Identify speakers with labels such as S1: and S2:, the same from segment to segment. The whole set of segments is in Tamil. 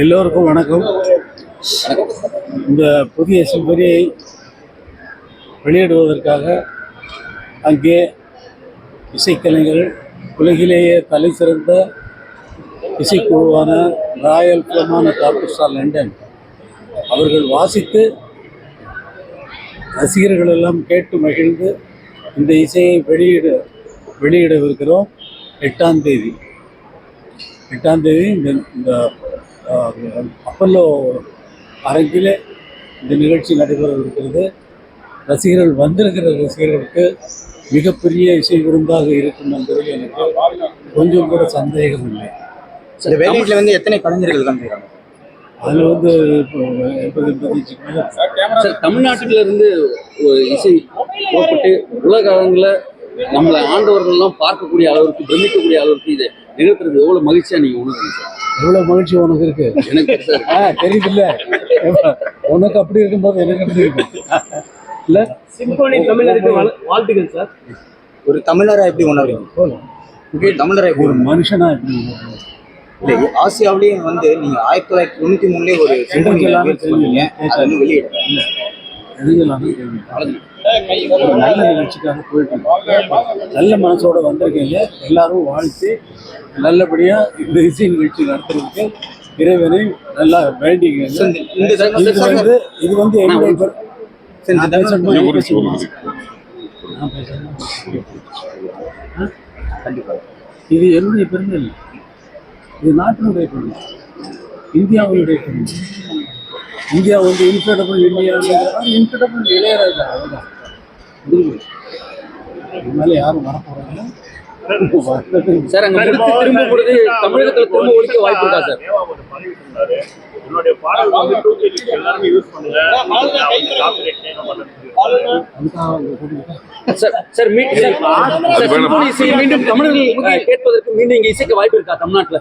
S1: எல்லோருக்கும் வணக்கம். இந்த புதிய சிம்பரியை வெளியிடுவதற்காக அங்கே இசைக்கலைஞர்கள் உலகிலேயே தலை சிறந்த இசைக்குழுவான ராயல் ஃபிலமான ஆர்கெஸ்ட்ரா லண்டன் அவர்கள் வாசித்து ரசிகர்கள் எல்லாம் கேட்டு மகிழ்ந்து இந்த இசையை வெளியிட வெளியிடவிருக்கிறோம். எட்டாம் தேதி. எட்டாம் தேதி இந்த இந்த அப்பல்லோ அரங்கிலே இந்த நிகழ்ச்சி நடைபெற இருக்கிறது ரசிகர்கள் வந்திருக்கிற ரசிகர்களுக்கு மிகப்பெரிய இசை விருந்தாக இருக்கும் என்பதில் எனக்கு கொஞ்சம் கூட சந்தேகம் இல்லை.
S2: இந்த வெளியீட்டுல வந்து எத்தனை கலைஞர்கள் கலந்துக்கிறாங்க
S1: அதில் வந்து
S3: சார் தமிழ்நாட்டில இருந்து ஒரு இசை புறப்பட்டு உலக அளவில் நம்மளை ஆண்டவர்கள்லாம் பார்க்கக்கூடிய அளவுக்கு பிரமிக்கக்கூடிய அளவுக்கு இதை நிகழ்த்துறது எவ்வளவு மகிழ்ச்சியா நீங்க உணர்றீங்க சார்?
S1: எவ்வளோ மகிழ்ச்சி உனக்கு இருக்கு.
S3: எனக்கு
S1: ஆ தெரியுதுல்ல. உனக்கு அப்படி இருக்கும்போது எனக்கு அப்படி இருக்கும் இல்லை?
S4: சிம்போனி தமிழருக்கு வாழ்- வாழ்த்துக்கள் சார்.
S2: ஒரு தமிழரா எப்படி உணர்றீங்க? ஒரு தமிழரா எப்படி
S1: ஒரு? மனுஷனா எப்படி?
S2: இல்ல ஆசியாவிலேயே வந்து நீங்க ஆயிரத்தி தொள்ளாயிரத்தி தொண்ணூத்தி மூணுலயே ஒரு சிம்பனி
S1: எடுக்கலாம்னு
S2: முயற்சி பண்ணீங்க அது வந்து வெளியிடல.
S1: கேள்வி. ஒரு நல்ல நிகழ்ச்சிக்காக போயிட்டு இருக்கோம். நல்ல மனசோட வந்திருக்கீங்க எல்லாரும் வாழ்த்து நல்லபடியா இந்த இசை நிகழ்ச்சி நடத்துறதுக்கு இறைவனை நல்லா
S2: தடவை-
S1: இது வந்து இது வந்து என்னுடைய பெரு-
S2: சார், இந்த
S1: நான்
S2: தடவை
S1: பேசணுமா? நீ பேசணுமா? நான் பேசணுமா? ஆ?
S2: கண்டிப்பா
S1: இது என்னுடைய பெருமை இது நாட்டினுடைய பெருமை இந்தியாவுடைய பெருமை இந்தியா வந்து இன்கிரெடபிள் இந்தியா இன்கிரெடபிள் இளையராஜா அதுதான் இது மேலே யாரும் வரப்போறாங்க?
S3: சார் அங்க முடித்து திரும்ப பொழுது தமிழகத்துல திரும்ப ஒழிக்க வாய்ப்பு இருக்கா சார்?
S4: என்னுடைய பாடல் வந்து எல்லாருமே யூஸ் பண்ணுங்க.
S3: சார் மீண்டும் தமிழர்கள் கேட்பதற்கு மீண்டும் இங்க இசைக்க வாய்ப்பு இருக்கா தமிழ்நாட்டுல?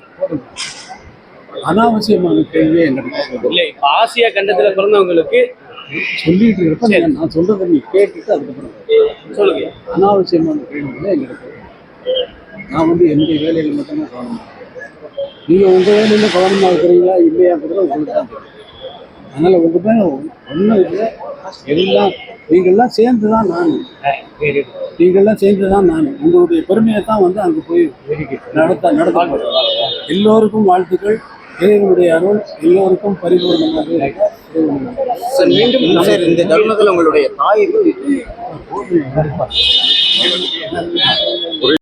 S1: அனாவசியமான கேள்வியே என்கிட்ட
S4: இல்ல. இப்ப ஆசியா கண்டத்துல பிறந்தவங்களுக்கு
S1: சொல்லிட்டு இருப்ப நான் நான் சொல்றதை நீ கேட்டுட்டு அதுக்கப்புறம்
S4: சொல்லுங்க.
S1: அனாவசியமான கேள்விகளை எங்களுக்கு நான் வந்து என்னுடைய வேலையில் மட்டும்தான் கவனமாக நீங்கள் உங்கள் வேலையில் கவனமாக இருக்கிறீங்களா இல்லையாங்கிறத உங்களுக்கு தான் அதனால் உங்கள் மேலே ஒன்றும் இல்லை. எல்லாம் நீங்கள்லாம் சேர்ந்து தான் நான் நீங்கள்லாம் சேர்ந்து தான் நான் உங்களுடைய பெருமையை தான் வந்து அங்கே போய் நடத்த நடத்த. எல்லோருக்கும் வாழ்த்துக்கள். இறைவனுடைய அருள் எல்லோருக்கும் பரிபூர்ணமாக
S2: சார் மீண்டும் சார் இந்த தருணத்துல உங்களுடைய தாய்.